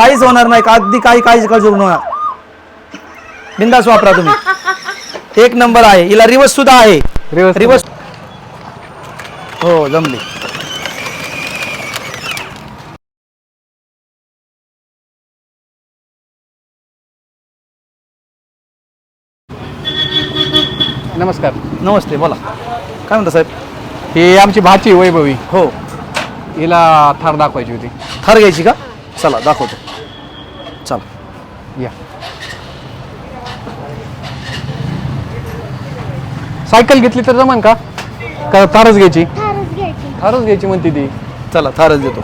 काहीच होणार नाही. का अगदी काही काहीच करू नका. बिंदास वापरा तुम्ही. एक नंबर आहे. हिला रिवर्स सुद्धा आहे. रिवर्स रिवर्स हो जमली. नमस्कार. नमस्ते बोला. काय म्हणता साहेब? ही आमची भाची वैभवी. हो. हिला थार दाखवायची होती. थार घ्यायची का? चला दाखवतो. या. सायकल घेतली तर जमान का? का थारच घ्यायची? थारच घ्यायची. थारच घ्यायची म्हणते ती. चला थारच देतो.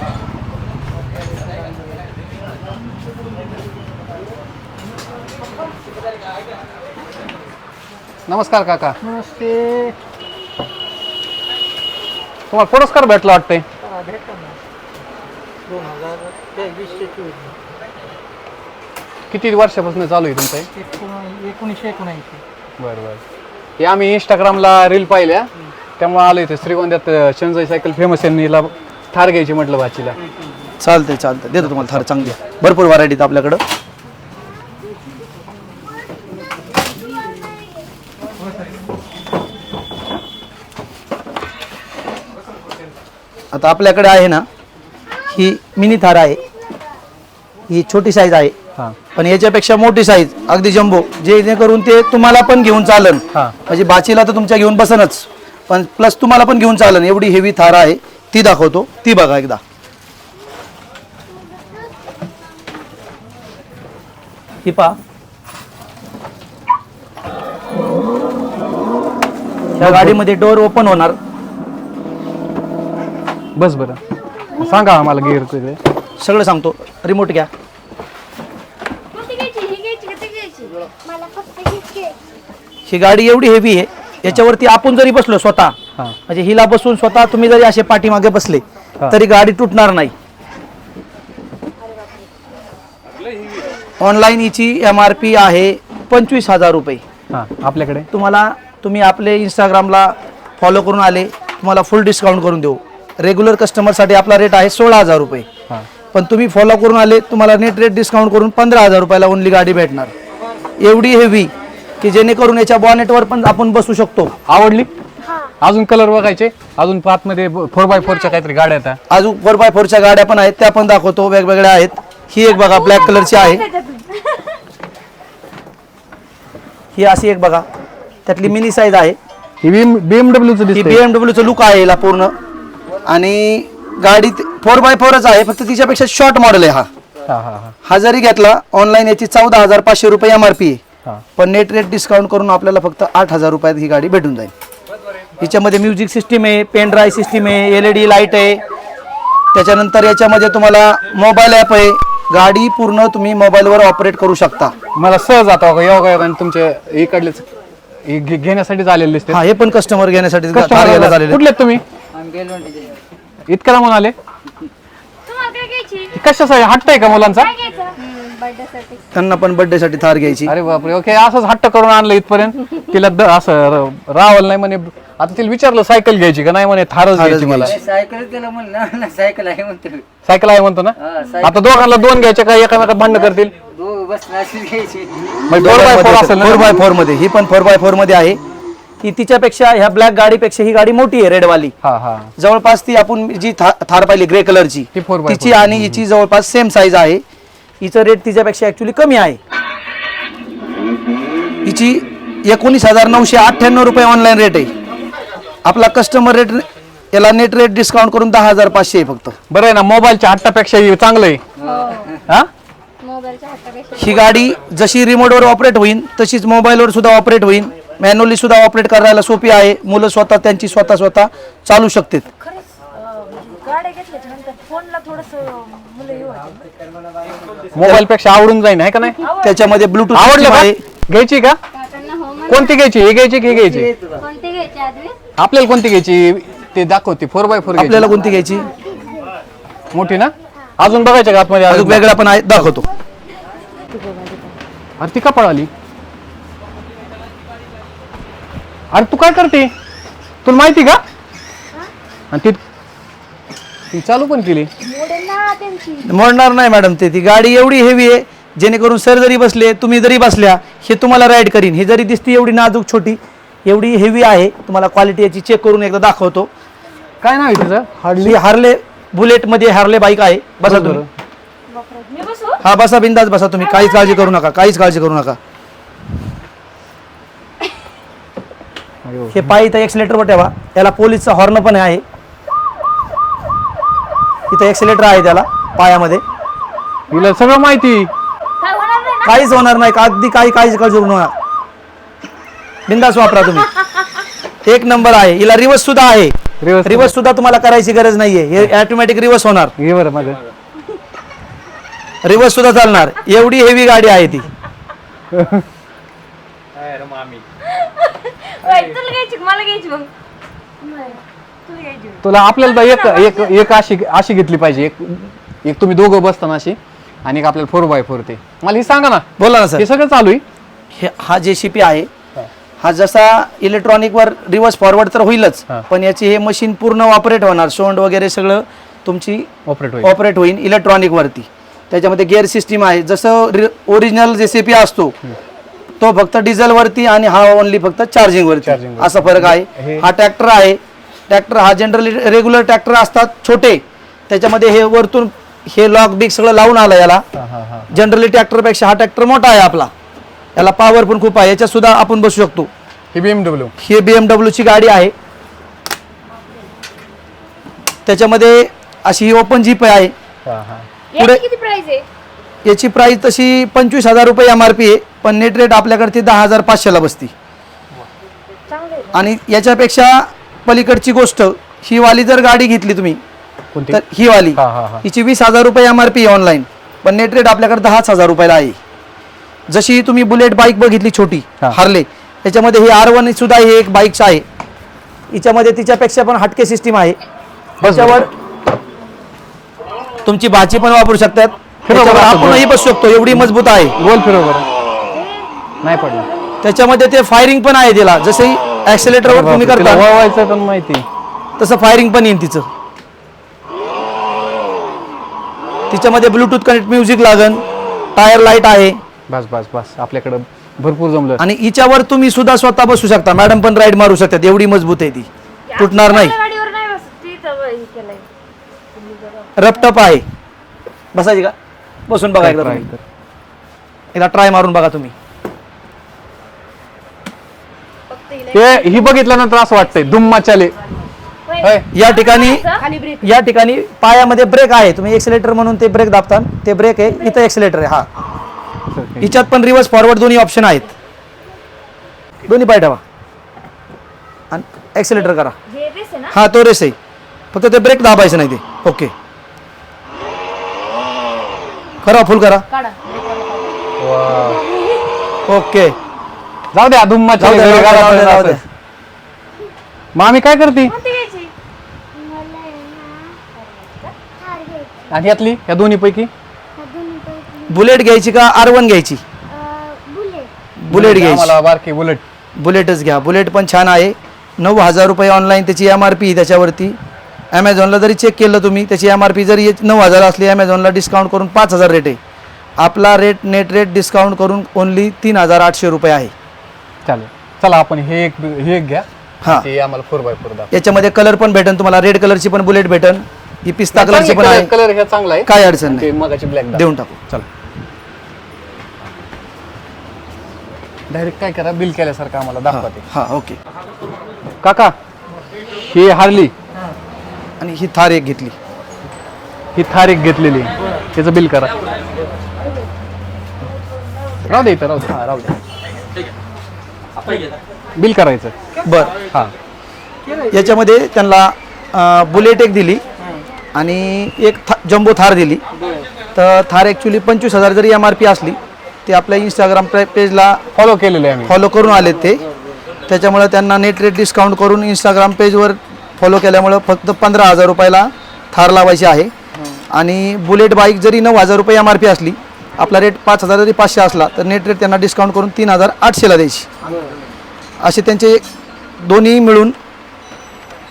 नमस्कार काका. नमस्ते. तुम्हाला पुरस्कार भेटला वाटतंय? दोन हजार तेवीसशे चोवीस. किती वर्षापासून चालू आहे तुमचं हे? एकोण एकोणीसशे एकोणऐंशी. बरं बरं. हे आम्ही इंस्टाग्रामला रील पाहिल्या. त्यामुळे आलो इथे श्रीगोंद्यात शंजय सायकल फेमस आहे हिला थार घ्यायची म्हटलं भाचीला. चालतंय चालतंय. देतो तुम्हाला थार चांगली आहे. भरपूर व्हरायटी आपल्याकडं. आता आपल्याकडे आहे ना ही मिनी थार आहे. ही छोटी साईज आहे. पण याच्यापेक्षा मोठी साईज अगदी जम्बो जेणेकरून ते तुम्हाला पण घेऊन चालन. हां. म्हणजे बाचीला तर तुमच्या घेऊन बसनच. पण प्लस तुम्हाला पण घेऊन चालन. एवढी हेवी थार आहे. ती दाखवतो. ती बघा एकदा. ही पहा. या गाडीमध्ये डोअर ओपन होणार. बस बरं. सांगा आम्हाला गिअर सगळं सांगतो. रिमोट घ्या कोणती घ्यायची ही घ्यायची का ती घ्यायची मला फक्त हीच घ्यायची ही गाडी एवढी हेवी आहे याच्यावरती आपण जरी बसलो स्वतः हां. म्हणजे हिला बसून स्वतः तुम्ही जरी असे पाठीमागे बसले हा. तरी गाडी तुटणार नाही. ऑनलाईन हिची एम आर पी आहे पंचवीस हजार रुपये. हां आपल्याकडे? तुम्हाला तुम्ही आपले इंस्टाग्रामला फॉलो करून आले तुम्हाला फुल डिस्काउंट करून देऊ. रेग्युलर कस्टमरसाठी आपला रेट आहे सोळा हजार रुपये. हां. पण तुम्ही फॉलो करून आले तुम्हाला नेट रेट डिस्काउंट करून पंधरा हजार रुपयाला ओनली गाडी भेटणार. एवढी हेवी की जेणेकरून याच्या बॉनेटवर पण आपण बसू शकतो. आवडली? हा. अजून कलर बघायचे? अजून पाचमध्ये फोर बाय फोरच्या काहीतरी गाड्या आहेत अजून फोर बाय फोरच्या गाड्या पण आहेत त्या पण दाखवतो. वेगवेगळ्या आहेत. ही एक बघा ब्लॅक कलरची आहे. ही अशी एक बघा. त्यातली मिनी साईज आहे. ही बीएमडब्ल्यूचं ही दिसते बीएमडब्ल्यूचं लुक आहे याला पूर्ण. आणि गाडी फोर बाय फोरच आहे फक्त तिच्यापेक्षा शॉर्ट मॉडेल आहे हा. हां हां हां. जरी घेतला ऑनलाईन याची चौदा हजार पाचशे रुपये एम आर पी आहे. पण नेट रेट डिस्काउंट करून आपल्याला फक्त आठ हजार रुपयात ही गाडी भेटून जाईल. हिच्यामध्ये म्युझिक सिस्टीम आहे पेन ड्राय सिस्टीम आहे एल ई डी लाइट आहे. त्याच्यानंतर याच्यामध्ये तुम्हाला मोबाईल ॲप आहे. गाडी पूर्ण तुम्ही मोबाईलवर ऑपरेट करू शकता. मला सहज आता बघा योगा योगा तुमचे इकडलेच हे घे- घेण्यासाठीच आलेले दिसते. हा हे पण कस्टमर घेण्यासाठी Customer कार घ्यायला आला. झालेले. कुठले आहेत तुम्ही? इतक्या लांबून आले तुम्हाला काय घ्यायची? कशासाठी? हट्ट आहे का मुलांचा? काय घ्यायचं? बर्थडेसाठी त्यांना पण birthday साठी थार घ्यायची. अरे बापरे ओके असंच हट्ट करून आणलं इथपर्यंत. तिला द- असं र- रावल नाही म्हणे आता तिला विचारलं सायकल घ्यायची का? नाही म्हणे थारच घ्यायची मला. सायकल त्याला म्हणलं ना सायकल आहे म्हणते. सायकल आहे म्हणतो ना? हा, सायकल. आता दोघांना दोन घ्यायचे का एकामेकात भांडण करतील? दो बस अशीच घ्यायची. फोर बाय फोर असेल फोर ना बाय फोरमध्ये ही पण फोर बाय फोरमध्ये आहे. की तिच्यापेक्षा ह्या ब्लॅक गाडीपेक्षा ही गाडी मोठी आहे रेडवाली. हा हा. जवळपास ती आपण जी था- थार पाहिली ग्रे कलरची ती तिची आणि हिची जवळपास सेम साईज आहे. हिचं रेट तिच्यापेक्षा ऍक्च्युली कमी आहे. हिची एकोणीस हजार नऊशे अठ्ठ्याण्णव रुपये ऑनलाईन रेट आहे. आपला कस्टमर रेट याला नेट रेट डिस्काउंट करून दहा हजार पाचशे आहे फक्त. बरं आहे ना मोबाईलच्या हट्टापेक्षा हे चांगलं आहे. हा. मोबाईलच्या हातापेक्षा ही गाडी जशी रिमोटवर ऑपरेट होईल तशीच मोबाईलवर सुद्धा ऑपरेट होईल मॅन्युअली सुद्धा ऑपरेट करायला सोपी आहे. मुलं स्वतः त्यांची स्वतः स्वतः चालू शकतात. गाड्या घेतल्याच्या नंतर फोनला थोडस मुलं येऊ मोबाईल पेक्षा आवडून जाईन आहे का नाही? त्याच्यामध्ये ब्लूटूथ आवडलं का? घ्यायची का? काकांना हो म्हण कोणती घ्यायची? ही घ्यायची की ही घ्यायची? कोणती घ्यायची आधी आपल्याला कोणती घ्यायची? ते दाखवते. फोर बाय फोर आपल्याला कोणती घ्यायची? मोठी ना? अजून बघायच्या का आतमध्ये अजून वेगळा पण आहे दाखवतो. अरे ती का पळाली? अरे तू काय करते? तुला माहिती का? आणि ती ती चालू पण केली. मोडेल ना त्यांची. मोडणार नाही मॅडम ते. ती गाडी एवढी हेवी आहे जेणेकरून सर जरी बसले तुम्ही जरी बसल्या हे तुम्हाला राईड करीन. हे जरी दिसती एवढी नाजूक छोटी एवढी हेवी आहे तुम्हाला क्वालिटी याची चेक करून एकदा दाखवतो. काय नाव आहे तिचं? हार्डली ही हार्ले बुलेटमध्ये हार्ले बाईक आहे. बसा तुम्ही. मी बसू? हा बसा बिंदास बसा तुम्ही. काहीच काळजी करू नका काहीच काळजी करू नका. हे पायी इथं एक्सिलेटरवर ठेवा. त्याला पोलीसचा हॉर्न पण आहे. इथं एक्सिलेटर आहे त्याला पायामध्ये. हिला सगळं माहिती. काय होणार नाही ना? काहीच होणार नाही अगदी काही काहीच काळजी करू नका बिंदास वापरा तुम्ही. एक नंबर आहे. हिला रिवर्स सुद्धा आहे. रिवर्स रिवर्स सुद्धा तुम्हाला करायची गरज नाहीये. हे ऑटोमॅटिक रिवर्स होणार. घे बरं माझं. रिवर्स सुद्धा चालणार. एवढी हेवी गाडी आहे ती. तुला घ्यायची का? मला घ्यायची मग? तुला आपल्याला एक एक एक अशी अशी घेतली पाहिजे. एक एक तुम्ही दोघं बसताना अशी आणि एक आपल्याला फोर बाय फोर ते. मला हे सांगा ना. बोला ना सर. हे सगळं चालू आहे? हे हा जे सी पी आहे. हा. जसा इलेक्ट्रॉनिक वर रिव्हर्स फॉरवर्ड तर होईलच. पण याची हे मशीन पूर्ण ऑपरेट होणार. सोंड वगैरे सगळं तुमची ऑपरेट होईल. ऑपरेट होईल इलेक्ट्रॉनिक वरती. त्याच्यामध्ये गिअर सिस्टीम आहे. जसं ओरिजिनल जे सी पी असतो तो फक्त डिझेल वरती आणि हा ओनली फक्त चार्जिंग वरती. असा फरक आहे. हा ट्रॅक्टर आहे. ट्रॅक्टर हा जनरली रेग्युलर ट्रॅक्टर असतात छोटे. त्याच्यामध्ये हे वरतून हे लॉक बिग सगळं लावून आलं याला. हा हा हा. जनरली ट्रॅक्टरपेक्षा हा ट्रॅक्टर मोठा आहे आपला. याला पॉवर पण खूप आहे. याच्यात सुद्धा आपण बसू शकतो. ही बीएमडब्ल्यू ही बी एम ची गाडी आहे. त्याच्यामध्ये अशी ही ओपन जीप आहे. हा हा. पुढे- याची किती प्राइस आहे? याची प्राइस तशी पंचवीस हजार रुपये एम आर पी आहे. पण नेट रेट आपल्याकडे ती दहा हजार पाचशेला बसती. आणि याच्यापेक्षा पलीकडची गोष्ट ही वाली जर गाडी घेतली तुम्ही कोणती? तर ही वाली हा हा हा. हिची वीस हजार रुपये एम आर पी ऑनलाईन पण नेट रेट आपल्याकडे दहाच हजार रुपयाला आहे. जशी तुम्ही बुलेट बाईक बघितली छोटी हा. हार्ले त्याच्यामध्ये ही आर वन सुद्धा ही एक बाईकच आहे. हिच्यामध्ये तिच्यापेक्षा पण हटके सिस्टीम आहे. त्याच्यावर तुमची भाची पण वापरू शकतात. त्याच्यावर बरं, आपणही बसू शकतो एवढी मजबूत आहे. गोल फिरव बरं. नाही पडलं. त्याच्यामध्ये ते फायरिंग पण आहे तिला जसं ऍक्सिलेटरवर तुम्ही तिला करता वळवायचं पण माहिती. तसं फायरिंग पण येईल तिचं. तिच्यामध्ये ब्लूटूथ कनेक्ट म्युझिक लागन. टायर लाइट आहे. बस बस बस. आपल्याकडं भरपूर जमलं. आणि हिच्यावर तुम्ही सुद्धा स्वतः बसू शकता. मॅडम पण राईड मारू शकतात. एवढी मजबूत आहे ती. तुटणार नाही. आपल्या गाडीवर नाही बसत. ती तर हे केलंय. रपटप आहे. बसायची का? बसून बघा एकदा तुम्ही. एकदा ट्राय मारून बघा तुम्ही. हे ही बघितल्यानंतर असं वाटतंय दुम्मा चाले होय. या ठिकाणी खाली ब्रेक या ठिकाणी पायामध्ये ब्रेक आहे. तुम्ही एक्सिलेटर म्हणून ते ब्रेक दाबता ते ब्रेक आहे. इथं एक्सिलेटर आहे. हा. हिच्यात पण रिव्हर्स फॉरवर्ड दोन्ही ऑप्शन आहेत. दोन्ही पाय ठेवा. आणि एक्सिलेटर करा. हे रेस आहे ना? हा तो रेस आहे. फक्त ते ब्रेक दाबायचं नाही ते. ओके करा फुल करा. काढा. ओके जाऊ द्या दुम्मा जाऊ चाले द्या, जाऊ द्या, जाऊ द्या. मामी काय करते? कोणती घ्यायची? मला आहे ना थार घ्यायची. आणि यातली या दोन्ही पैकी? ह्या दोन्ही पैकी. बुलेट घ्यायची का आर वन घ्यायची? अं, बुलेट. बुलेट घ्यायची. मला बारकी बुलेट. बुलेटच घ्या. बुलेट पण छान आहे. नऊ हजार रुपये ऑनलाईन त्याची एम आर पी त्याच्यावरती. ॲमेझॉनला जरी चेक केलं तुम्ही त्याची एम आर पी जरी नऊ हजार असली ॲमेझॉनला डिस्काउंट करून पाच हजार रेट आहे. आपला रेट नेट रेट डिस्काउंट करून ओनली तीन हजार आठशे रुपये आहे. चालेल. चला आपण हे एक हे एक घ्या. हां. ते आम्हाला फोर बाय फोर दाखवा. याच्यामध्ये कलर पण भेटन तुम्हाला रेड कलरची पण बुलेट भेटन. ही पिस्ता कलरची पण आहे. कलर हे चांगला आहे. काय अडचण नाही. ते मगाची ब्लॅक देऊन टाकू. चला. डायरेक्ट काय करा बिल केल्यासारखं आम्हाला दाखवा ते. हां ओके काका ही हारली. आणि ही थार एक घेतली. ही थार एक घेतलेली. त्याचं बिल करा. राहू दे इथं राहू दे. हा राहू दे. बिल करायचं. बर. हा. याच्यामध्ये त्यांना बुलेट एक दिली आणि एक था जम्बो थार दिली. तर थार ॲक्च्युली पंचवीस हजार जरी एम आर पी असली ते आपल्या इंस्टाग्राम पेजला फॉलो केलेलं आहे आम्ही. फॉलो करून आलेत ते. त्याच्यामुळे त्यांना नेट रेट डिस्काउंट करून इंस्टाग्राम पेजवर फॉलो केल्यामुळं फक्त पंधरा हजार रुपयाला थार लावायची आहे. आणि बुलेट बाईक जरी नऊ हजार रुपये एम आर पी असली आपला रेट पाच हजार जरी पाचशे असला तर नेट रेट त्यांना डिस्काउंट करून तीन हजार आठशेला द्यायची. असे त्यांचे दोन्ही मिळून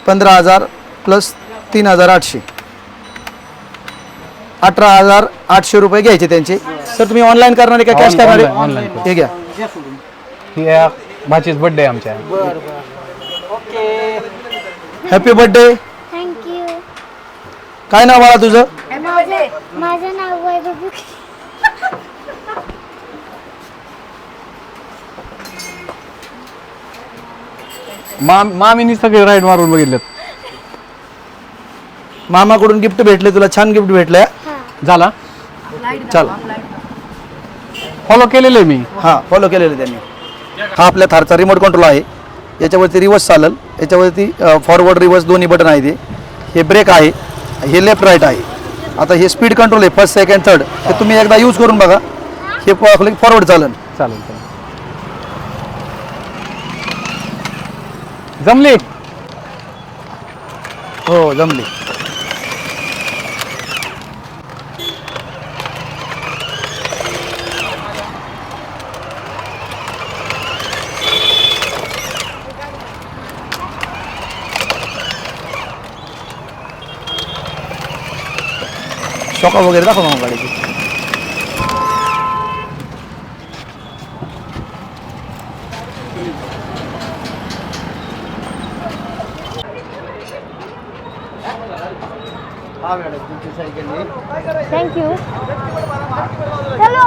पंधरा हजार प्लस तीन हजार आठशे. अठरा हजार आठशे रुपये घ्यायचे त्यांचे. सर तुम्ही ऑनलाईन करणारे का कॅश Online- करणारे online-. हे घ्या. ही या भाचीच बर्थडे आमच्या. बरं बरं. ओके. हॅपी बर्थडे थँक्यू काय नाव बाळा तुझं? माझं नाव वैभव माम मामीनी सगळे राईड मारून बघितलेत. मामाकडून गिफ्ट भेटले तुला छान गिफ्ट भेटलं झाला? चल. फॉलो केलेलं मी. हां फॉलो केलेलं त्यांनी. हा आपल्या थारचा रिमोट कंट्रोल आहे. याच्यावरती रिवर्स चालेल. याच्यावरती फॉरवर्ड रिवर्स दोन्ही बटन आहे ते हे ब्रेक आहे. हे लेफ्ट राईट आहे. आता हे स्पीड कंट्रोल आहे. फर्स्ट सेकंड थर्ड हे तुम्ही एकदा यूज करून बघा. हे फॉरवर्ड चालेल चालेल चालेल जमली हो जमली शॉका वगैरे दाखव मग गाडीची हा मॅडम तुमची सायकल थँक्यू चलो